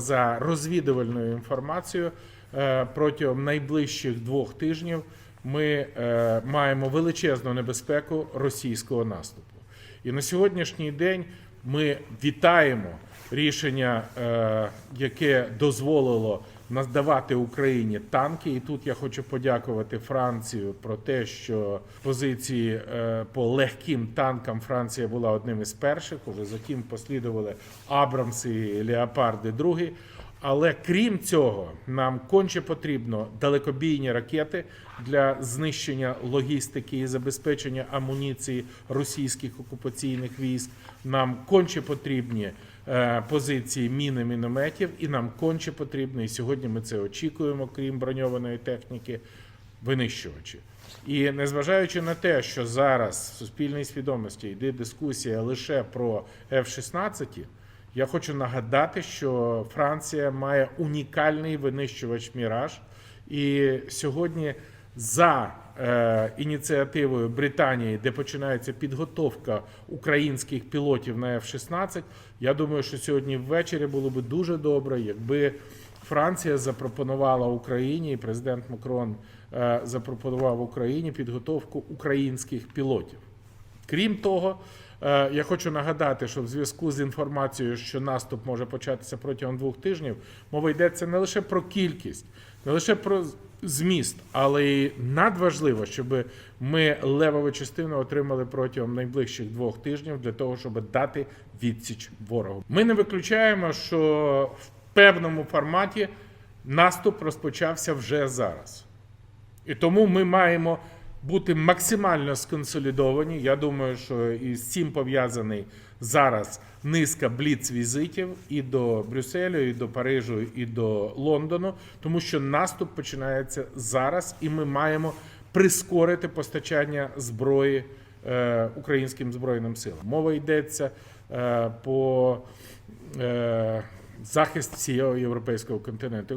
За розвідувальною інформацією, е, протягом найближчих двох тижнів ми е, маємо величезну небезпеку російського наступу. І на сьогоднішній день ми вітаємо рішення, е, яке дозволило надавати Україні танки. І тут я хочу подякувати Францію про те, що позиції е, по легким танкам Франція була одним із перших. Уже затім послідували Абрамси і Леопарди другі. Але крім цього, нам конче потрібно далекобійні ракети для знищення логістики і забезпечення амуніції російських окупаційних військ. Нам конче потрібні позиції міни мінометів, і нам конче потрібно, і сьогодні ми це очікуємо, крім броньованої техніки, винищувачі. І незважаючи на те, що зараз в суспільній свідомості йде дискусія лише про F-16, я хочу нагадати, що Франція має унікальний винищувач Міраж, і сьогодні за е, ініціативою Британії, де починається підготовка українських пілотів на F-16, я думаю, що сьогодні ввечері було би дуже добре, якби Франція запропонувала Україні, і президент Макрон е, запропонував Україні підготовку українських пілотів. Крім того, е, я хочу нагадати, що в зв'язку з інформацією, що наступ може початися протягом двох тижнів, мова йдеться не лише про кількість, не лише про зміст, але надважливо, щоб ми левову частину отримали протягом найближчих двох тижнів для того, щоб дати відсіч ворогу. Ми не виключаємо, що в певному форматі наступ розпочався вже зараз. І тому ми маємо бути максимально сконсолідовані. Я думаю, що із цим пов'язаний зараз низка бліц-візитів і до Брюсселю, і до Парижу, і до Лондону, тому що наступ починається зараз, і ми маємо прискорити постачання зброї е, українським збройним силам. Мова йдеться е, по е, захист всього європейського континенту.